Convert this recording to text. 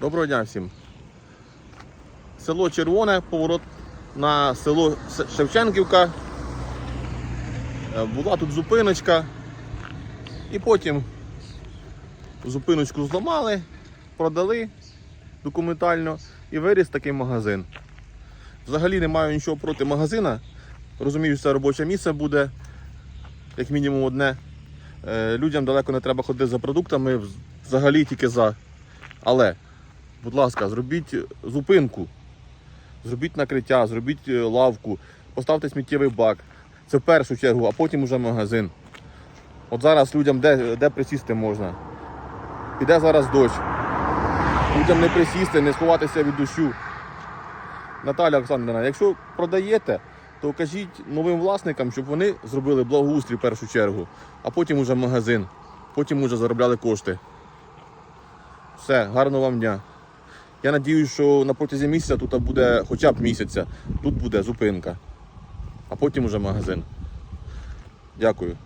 Доброго дня всім. Село Червоне, поворот на село Шевченківка. Е, Була тут зупиночка. І потім зупиночку зламали, продали документально і виріс такий магазин. Взагалі не маю нічого проти магазина. Розумію, що це робоче місце буде, як мінімум одне. Е, Людям далеко не треба ходити за продуктами, взагалі тільки за. Але, будь ласка, зробіть зупинку, зробіть накриття, зробіть е, лавку, поставте сміттєвий бак. Це в першу чергу, а потім уже магазин. От зараз людям де, де присісти можна. Піде зараз дощ. Людям не присісти, не сховатися від дощу. Наталя Олександрівна, якщо продаєте, то кажіть новим власникам, щоб вони зробили благоустрій в першу чергу, а потім уже магазин, потім уже заробляли кошти. Все, гарного вам дня. Я сподіваюся, що на протязі місяця тут буде хоча б місяця, тут буде зупинка, а потім уже магазин. Дякую.